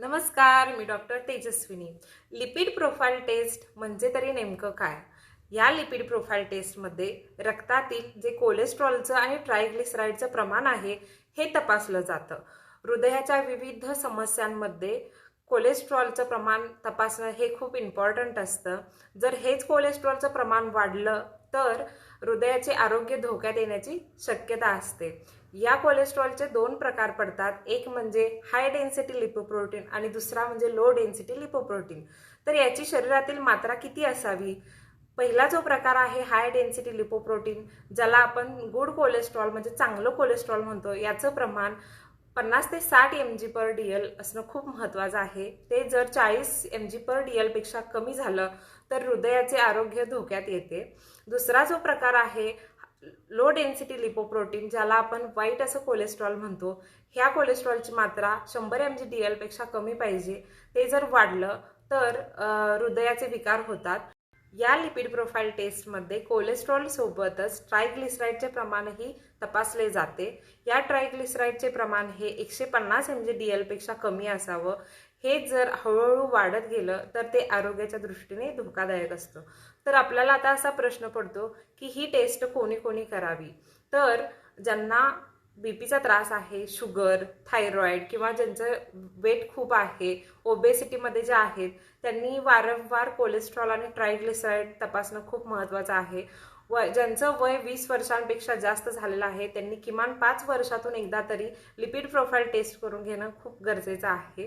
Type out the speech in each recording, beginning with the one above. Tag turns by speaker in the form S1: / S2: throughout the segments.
S1: नमस्कार मी doctor Tejaswini. Lipid profile test म्हणजे तरी नेमकं काय? या लिपिड प्रोफाईल टेस्टमध्ये रक्तातील जे कोलेस्ट्रॉलचं आणि ट्रायग्लिसराईडचं प्रमाण आहे हे तपासलं जातं. हृदयाच्या विविध समस्यांमध्ये कोलेस्ट्रॉलचं प्रमाण तपासणं हे खूप इम्पॉर्टंट असतं. जर हेच कोलेस्ट्रॉलचं प्रमाण वाढलं तर हृदयाचे आरोग्य धोक्यात येण्याची शक्यता असते. या कोलेस्ट्रॉलचे दोन प्रकार पडतात. एक म्हणजे हाय डेन्सिटी लिपोप्रोटीन आणि दुसरा म्हणजे लो डेन्सिटी लिपोप्रोटीन तर याची शरीरातील मात्रा किती असावी? पहिला जो प्रकार आहे हाय डेन्सिटी लिपोप्रोटीन ज्याला आपण गुड कोलेस्ट्रॉल म्हणजे चांगलं कोलेस्ट्रॉल म्हणतो याचं प्रमाण पन्नास ते साठ M G per D L असणं खूप महत्त्वाचं आहे. ते जर चाळीस एम जी पर डी एलपेक्षा कमी झालं तर हृदयाचे आरोग्य धोक्यात येते. दुसरा जो प्रकार आहे लो डेन्सिटी लिपोप्रोटीन ज्याला आपण वाईट असं कोलेस्ट्रॉल म्हणतो ह्या कोलेस्ट्रॉलची मात्रा शंभर एम जी डी एलपेक्षा कमी पाहिजे. ते जर वाढलं तर हृदयाचे विकार होतात. या लिपिड प्रोफाईल टेस्टमध्ये कोलेस्ट्रॉल सोबतच ट्रायग्लिसराईडचे प्रमाणही तपासले जाते. या ट्रायग्लिसराईडचे प्रमाण हे एकशे पन्नास एम जी डी एलपेक्षा कमी असावं. हे जर हळूहळू वाढत गेलं तर ते आरोग्याच्या दृष्टीने धोकादायक असतं. तर आपल्याला आता असा प्रश्न पडतो की ही टेस्ट कोणी कोणी करावी? तर ज्यांना बीपीचा त्रास आहे शुगर थायरॉईड किंवा ज्यांचं वेट खूप आहे ओबेसिटीमध्ये जे आहेत त्यांनी वारंवार कोलेस्ट्रॉल आणि ट्रायग्लिसराईड तपासणं खूप महत्त्वाचं आहे. व ज्यांचं वय वीस वर्षांपेक्षा जास्त झालेलं आहे त्यांनी किमान पाच वर्षातून एकदा तरी लिपिड प्रोफाईल टेस्ट करून घेणं खूप गरजेचं आहे.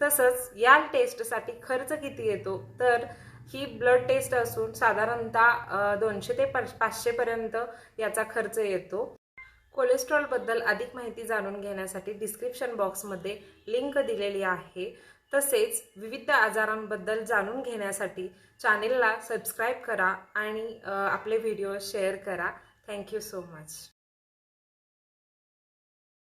S1: तसंच या टेस्टसाठी खर्च किती येतो? तर ही ब्लड टेस्ट असून साधारणतः दोनशे ते पाचशेपर्यंत याचा खर्च येतो. कोलेस्ट्रॉलबद्दल अधिक माहिती जाणून घेण्यासाठी डिस्क्रिप्शन बॉक्समध्ये लिंक दिलेली आहे. तसेच विविध आजारांबद्दल जाणून घेण्यासाठी चॅनेलला सबस्क्राईब करा आणि आपले व्हिडिओ शेअर करा. Thank you so much.